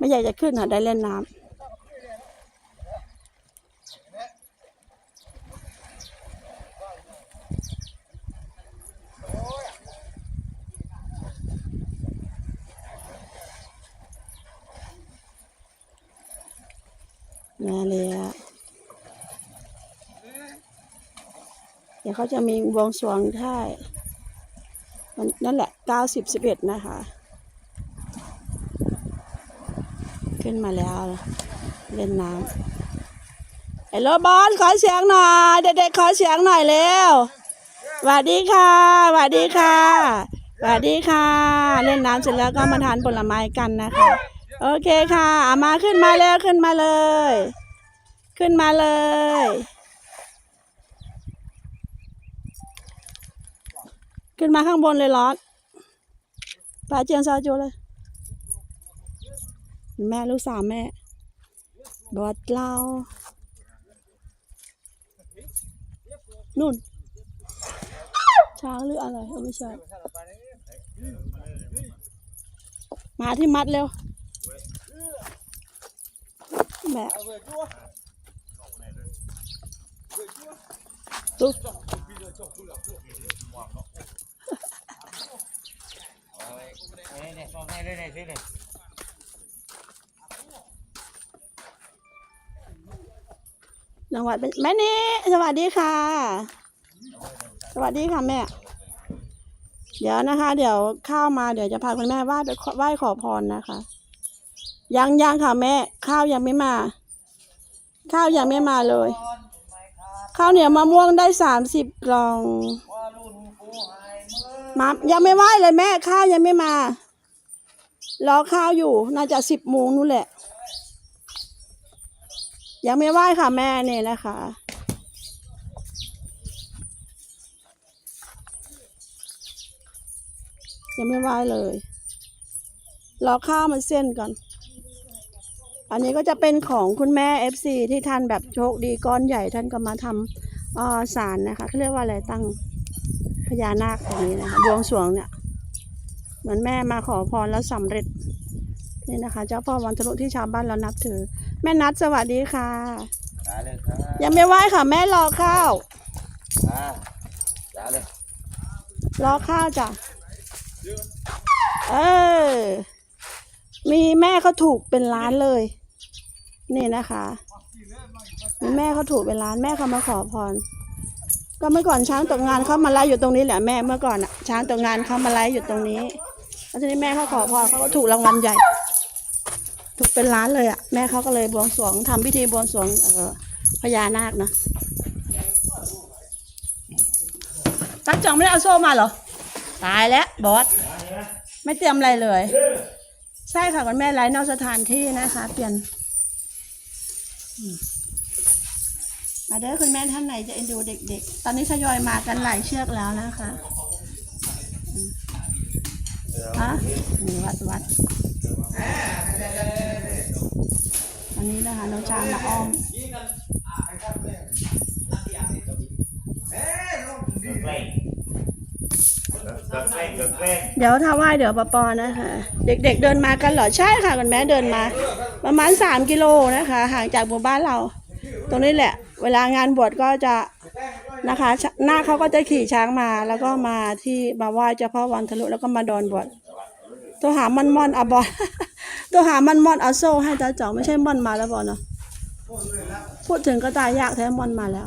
ไม่อยากจะขึ้นค่ะได้เล่นน้ำมาแล้วเดี๋ยวเขาจะมีวงสวงท่ายันนั่นแหละเก้าสิบสิบเอ็ดนะคะ ขึ้นมาแล้วเล่นน้ำไอ้โรบอลขอเสียงหน่อยเด็กๆขอเสียงหน่อยเร็วสวัสดีค่ะสวัสดีค่ะสวัสดีค่ะ เล่นน้ำเสร็จแล้วก็มาทานผลไม้กันนะคะ โอเคค่ะอามาขึ้นมาแล้วขึ้นมาเลย ขึ้นมาเลยขึ้นมาข้างบนเลยลอสปลาเจียงซาจูเลย แม่ลูกสาวแม่ บอดเรานู่น ช้างหรืออะไรไม่ใช่ มาที่มัดเร็วแม่ตุ๊เนี่ยสองให้ด้วยเนี่ยสิเนี่ย จังหวัดเป็นแม่นี่สวัสดีค่ะ สวัสดีค่ะแม่ เดี๋ยวนะคะ เดี๋ยวข้าวมาเดี๋ยวจะพาคุณแม่ไหว้ไปไหว้ขอพรนะคะ ยังยังค่ะแม่ ข้าวยังไม่มา ข้าวยังไม่มาเลย ข้าวเหนียวมะม่วงได้สามสิบกล่องว่ารุ่นกูหายเมื่อมายังไม่ไหว้เลยแม่ ข้าวยังไม่มา รอข้าวอยู่น่าจะสิบโมงนู่นแหละ ยังไม่ไหว้ค่ะแม่เนี่ยนะคะ ยังไม่ไหว้เลยรอข้าวมันเส้นก่อน อันนี้ก็จะเป็นของคุณแม่ FC ที่ท่านแบบโชคดีก้อนใหญ่ท่านก็มาทำอ่าสารนะคะเขาเรียกว่าอะไรตั้งพญานาคตรงนี้นะคะบวงสรวงเนี่ย เหมือนแม่มาขอพรแล้วสำเร็จนี่นะคะ เจ้าพ่อวันทะลุที่ชาวบ้านเรานับถือ แม่นัดสวัสดีค่ะได้เลยครับยังไม่ไหว้ค่ะ แม่รอข้าวอ่าได้เลยรอข้าวจ้ะ เออ มีแม่เขาถูกเป็นล้านเลย นี่นะคะมีแม่เขาถูกเป็นล้านแม่เขามาขอพร ก็เมื่อก่อนช้างตกงานเขามาไล่อยู่ตรงนี้แหละแม่เมื่อก่อนอะช้างตกงานเขามาไล่อยู่ตรงนี้ แล้วทีนี้แม่เขาขอพรเขาก็ถูกรางวัลใหญ่ ถูกเป็นล้านเลยอะแม่เขาก็เลยบวงสรวงทำพิธีบวงสรวงเออพญานาคนะตักจองไม่ได้เอาโซ่มาเหรอตายแล้วบอสไม่เตรียมอะไรเลย ใช่ค่ะคุณแม่ไลฟ์นอกสถานที่นะคะ เปลี่ยนมาเด้อคุณแม่ท่านไหนจะเอ็นดูเด็ก ๆ ตอนนี้ทยอยมากันหลายเชือกแล้วนะคะฮะวัดวัด วันนี้นะคะน้องช้างมาอ้อมแกล้งแกล้งแกล้งเดี๋ยวถ้าไหว้เดี๋ยวปอปอนะคะ เด็กๆเดินมากันเหรอใช่ค่ะคุณแม่เดินมา ประมาณสามกิโลนะคะ ห่างจากหมู่บ้านเรา ตรงนี้แหละ เวลางานบวชก็จะนะคะชหน้าเขาก็จะขี่ช้างมาแล้วก็มาที่มาไหว้เจ้าพ่อวันทะลุแล้วก็มาดอนบวชตัวหามันม่อนอะบอล ตัวหามันม่อนเอาโซ่ให้ตาจ่องไม่ใช่ม่อนมาแล้วบอลเนาะพูดถึงก็ตายยากแท้ม่อนมาแล้ว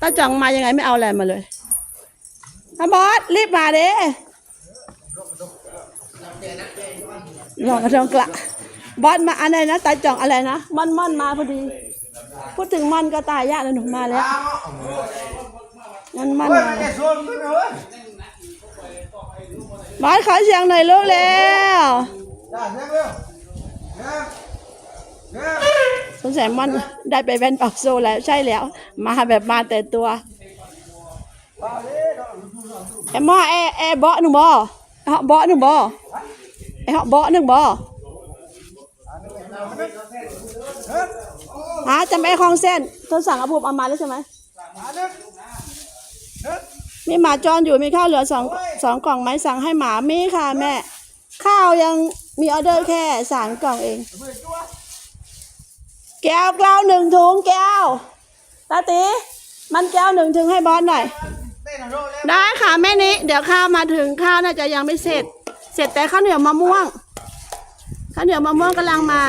ตาจ่องมายังไงไม่เอาอะไรมาเลยอะบอสรีบมาเด้รอกระทงกละบอสมาอะไรนะตาจ่องอะไรนะม่อนม่อนมาพอดี พูดถึงม่อนก็ตายยากแล้วหนูมาแล้วม่อนม่อนมาแล้ว บอสขอเสียงหน่อยลูกแล้วสงสัยม่อนได้ไปแว่นปากโซแล้วใช่แล้ว มาแบบมาแต่ตัวไอ้หม้อไอ้ไอ้เบาะหนึ่งบ่ไอ้เหาะเบาะหนึ่งบ่ไอ้เหาะเบาะหนึ่งบ่หาจำไอ้คลองเส้นทนสั่งอาภูมิเอามาแล้วใช่ไหม มีหมาจรอยู่มีข้าวเหลือสองสองกล่องไหมสั่งให้หมามีค่ะแม่ ข้าวยังมีออเดอร์แค่สามกล่องเอง แก้วแก้วหนึ่งถุงแก้วตาตีมันแก้วหนึ่งถุงให้บอสหน่อย ได้ค่ะแม่นี้ เดี๋ยวข้าวมาถึงข้าวน่าจะยังไม่เสร็จ เสร็จแต่ข้าวเหนียวมะม่วงข้าวเหนียวมะม่วงกำลังมา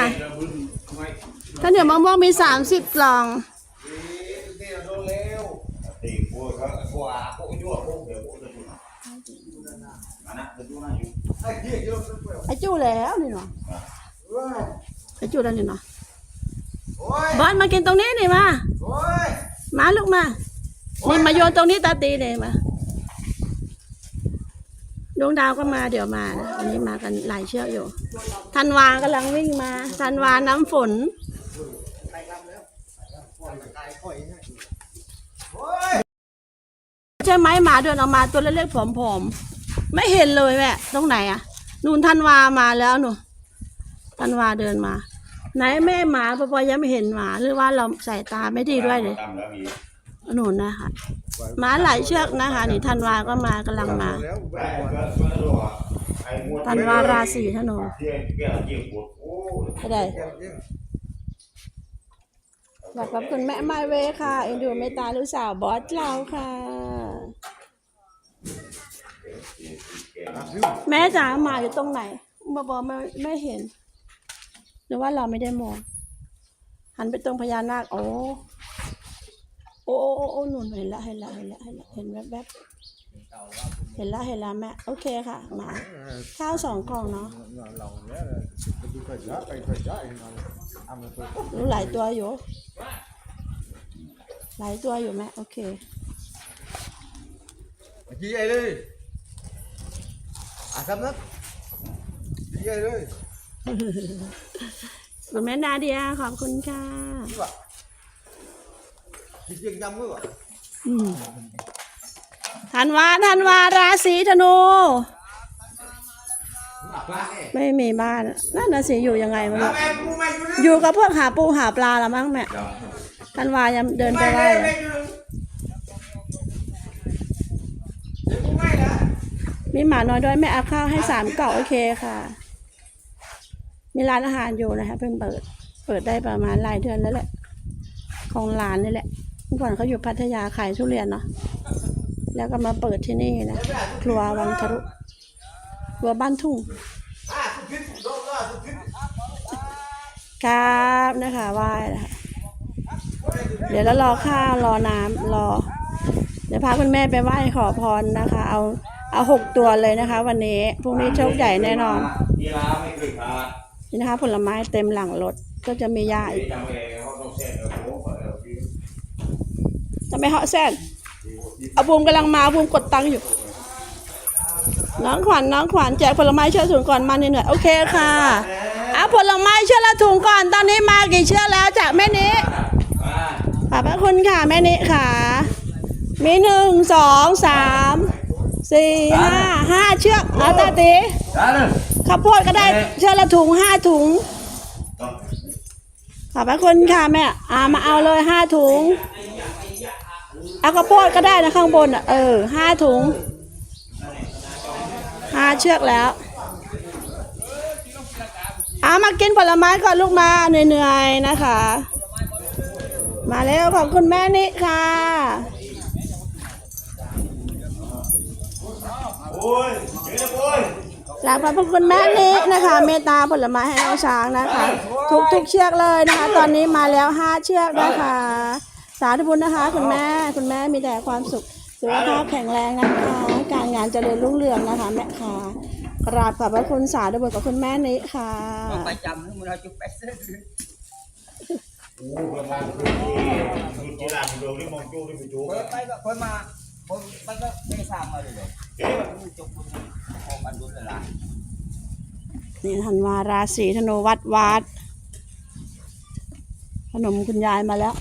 ข้าวเหนียวมะม่วงมีสามสิบกล่อง ตีพวกเขาพวกพวกยั่วพวกเดี๋ยวพวกจะดูอันนั้นจะดูน่าอยู่ ไอ้จู้แล้วนี่เนาะไอ้จู้แล้วนี่เนาะบอสมากินตรงนี้นี่มามาลูกมานี่มาโยนตรงนี้ตาตีเลยมาดวงดาวก็มาเดี๋ยวมานะวันนี้มากันหลายเชือกอยู่ธันวากำลังวิ่งมาธันวาน้ำฝนใช่ไหมหมาเดินออกมาตัวเล็กๆผอมๆ ไม่เห็นเลยแม่ตรงไหนอะนูนธันวามาแล้วหนูธันวาเดินมา ไหนแม่หมาปอปอยังไม่เห็นหมาหรือว่าเราใสายตาไม่ดีด้วยเลยหนูนะคะหมาหลายเชือกนะคะนี่ธันวาก็มากำลังมาธันวาราศีธนูเที่ยงแก้วเกี่ยวปวดโอ้ก็ได้ขอบกับคุณแม่ไมเวค่ะเอ็นดูเมตตาลูกสาวบอสเราค่ะ แม่จ๋าหมาอยู่ตรงไหนบอบอไม่ไม่เห็น หรือว่าเราไม่ได้มอง หันไปตรงพญานาคโอ้โอ้โอ้โอ้หนุนเห็นละเห็นละเห็นละเห็นละเห็นแวบแวบเห็นละเห็นละแม่โอเคค่ะหมาข้าวสองกล่องเนาะรู้หลายตัวอยู่ หลายตัวอยู่แม่โอเค Chị vậy đi À sắp nấc Chị vậy đi คุณแม่นาเดียขอบคุณค่ะ Chị chân nhâm quá rồi อืมธันวาธันวาราศีธนู ไม่มีบ้านนั่นน่ะสิอยู่ยังไงไม่รู้ Em mua mày vô đi อยู่กับพวกหาปูหาปลาละมั้งแม่ธันวายังเดินไปไหว้ Mày เล มีหมาน้อยด้วยแม่เอาข้าวให้สามกล่องโอเคค่ะ มีร้านอาหารอยู่นะคะเพิ่งเปิด เปิดได้ประมาณหลายเดือนแล้วแหละ ของร้านนี่แหละเมื่อก่อนเขาอยู่พัทยาขายทุเรียนเนาะแล้วก็มาเปิดที่นี่นะครัววังทะลุครัวบ้านทุ่งครับนะคะไหว้นะคะเดี๋ยวแล้วรอข้าวรอน้ำรอ เดี๋ยวพาคุณแม่ไปไหว้ขอพรนะคะ เอา เอาหกตัวเลยนะคะ วันนี้พรุ่งนี้โชคใหญ่แน่นอนกีฬาไม่เคยพลาดนี่นะคะ ผลไม้เต็มหลังรถก็จะมียาอีกจำเองเขาต้องเซ็นเอาโอ้โหเอาพี่จะไม่เหาะแซนเอาบูมกำลังมาบูมกดตังค์อยู่ น้องขวัญน้องขวัญแจกผลไม้เชือกถุงก่อนมาเหนื่อยๆโอเคค่ะเอาผลไม้เชือกละถุงก่อนตอนนี้มากี่เชือกแล้วจากแม่นี้มาขอบพระคุณค่ะแม่นิค่ะ มีหนึ่งสองสาม สี่ห้าห้าเชือกเอาตาตีได้เลยข้าวโพดก็ได้เชือกละถุงห้าถุงขอบพระคุณค่ะแม่อามาเอาเลยห้าถุงเอาข้าวโพดก็ได้นะข้างบนอะเออห้าถุงห้าเชือกแล้วเอามากินผลไม้ก่อนลูกมาเหนื่อยๆนะคะ มาแล้วขอบคุณแม่นิค่ะ โอ้ยเฮ้ยโอ้ยจากขอบคุณแม่นินะคะ เมตตาผลไม้ให้น้องช้างนะคะ ทุกทุกๆเชือกเลยนะคะ ตอนนี้มาแล้วห้าเชือกนะคะ สาธุบุญนะคะ คุณแม่คุณแม่มีแต่ความสุขสุขภาพแข็งแรงนะคะ การงานเจริญรุ่งเรืองนะคะ แม่ค่ะกราบขอบพระคุณสาธุบุญกับคุณแม่นิค่ะไปจำมันเอาจุดไปซื้อโอ้ประมาณคือกีฬาดูที่มองจู้ที่ไปจู้คนไปก็คนมา คนไปก็ไม่ทราบมาเลยเลยเจ๊มันจบมันออกมันดูเลยล่ะนี่ธันวาราศีธนูวัดวัดขนมคุณยายมาแล้ว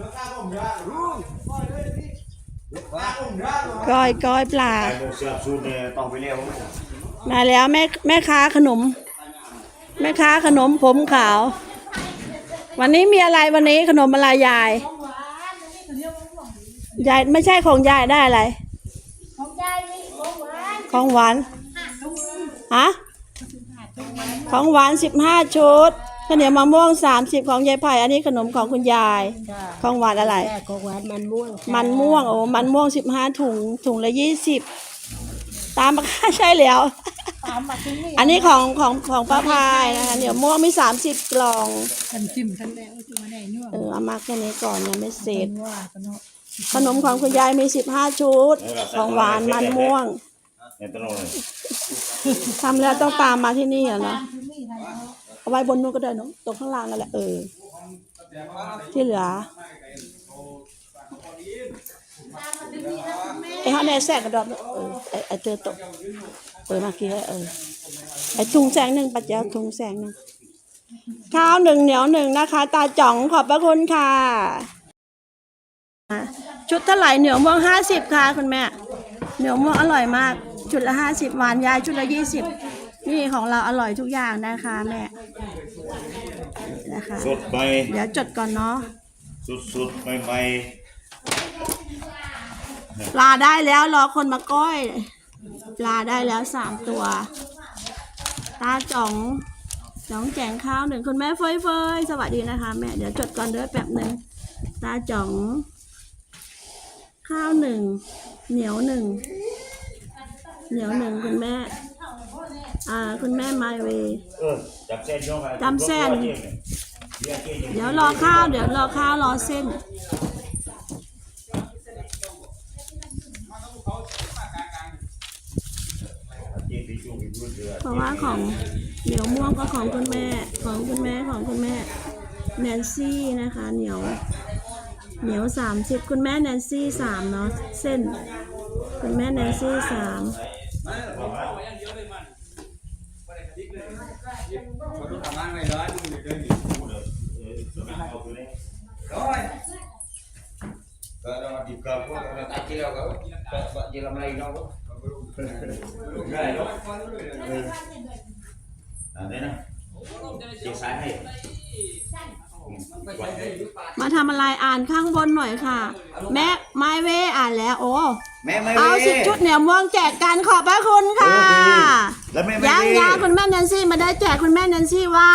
Nó ra bổng ra Rung Coi đây đi Ra bổng ra rồi ก้อยก้อยปลาไอ้พวกเสือสูตรเนี่ยต้องไปเรียกมาแล้วแม่แม่ค้าขนม แม่ค้าขนมผมขาว วันนี้มีอะไรวันนี้ขนมอะไรยาย ยายไม่ใช่ของยายได้อะไร ของยของหวานฮะของหวานสิบห้าชุดข้าวเหนียวมะม่วงสามสิบของยายไผ่อันนี้ขนมของคุณยาย ของหวานอะไรแม่ของหวานมันม่วง มันม่วงโอ้มันม่วงสิบห้าถุงถุงละยี่สิบตามมาค่าใช่แล้ว ตามมาที่นี่อันนี้ของของของป้าพายนะคะเหนียวม่วงมีสามสิบกล่องกันจิ้มกันแล้วจะมาได้เนื้อเออเอามาแค่นี้ก่อนยังไม่เสร็จ ว่ากันเนาะขนมของคุณยายมีสิบห้าชุด ของหวานมันม่วงเนี่ยตลอดเลยทำแล้วต้องตามมาที่นี่อะเนาะเอาไว้บนนู้นก็ได้เนาะตรงข้างล่างนั่นแหละเออ ที่เหลือไอ้ฮะแน่แทรกกระดอบเนอะเออไอ้ไอ้เตอตก เออมากี้เออไอ้ทุงแสงหนึ่งปัจเจ้าทุงแสงหนึ่งข้าวหนึ่งเหนียวหนึ่งนะคะ ตาจ่องขอบพระคุณค่ะอะ ชุดเท่าไหร่เหนียวม่วงห้าสิบค่ะคุณแม่ เหนียวม่วงอร่อยมาก ชุดละห้าสิบหวานยายชุดละยี่สิบนี่ของเราอร่อยทุกอย่างนะคะแม่นะคะสดใหม่เดี๋ยวจดก่อนเนาะสุดสุดๆใหม่ใหม่ปลาได้แล้วรอคนมาก้อย ปลาได้แล้วสามตัว ตาจ่องจ่องแจงข้าวหนึ่งคุณแม่เฟยเฟยสวัสดีนะคะแม่เดี๋ยวจดก่อนเด้อแป๊บหนึ่งตาจ่อง ข้าวหนึ่งเหนียวหนึ่งเหนียวหนึ่งคุณแม่ อ่าคุณแม่ไมเวเออจับเส้นยกไปจำเส้นยกตัวเจียงเนี่ยเจียงเดี๋ยวรอข้าวเดี๋ยวรอข้าวรอเส้น เจียงที่จุ่มที่รุ่น เพราะว่าของเหนียวม่วงก็ของคุณแม่ ของคุณแม่ของคุณแม่แนนซี่นะคะเหนียวเหนียวสามสิบคุณแม่แนนซี่สามเนาะเส้น คุณแม่แนนซี่สามเขาต้องทำงานในร้านนี่เดี๋ยวนี้เอาไปเลย rồi rồi mà dịp cơm của người ได้เนาะเอออันนี้นะเจียงซ้ายให้มาทำอะไรอ่านข้างบนหน่อยค่ะ แม่ไมเวอ่านแล้วโอ้แม่ไม่เอาสิบชุดเหนียวม่วงแจกกันขอบพระคุณค่ะแล้วแม่ไม่ยังยังคุณแม่แนนซี่มาได้แจกคุณแม่แนนซี่ไหว้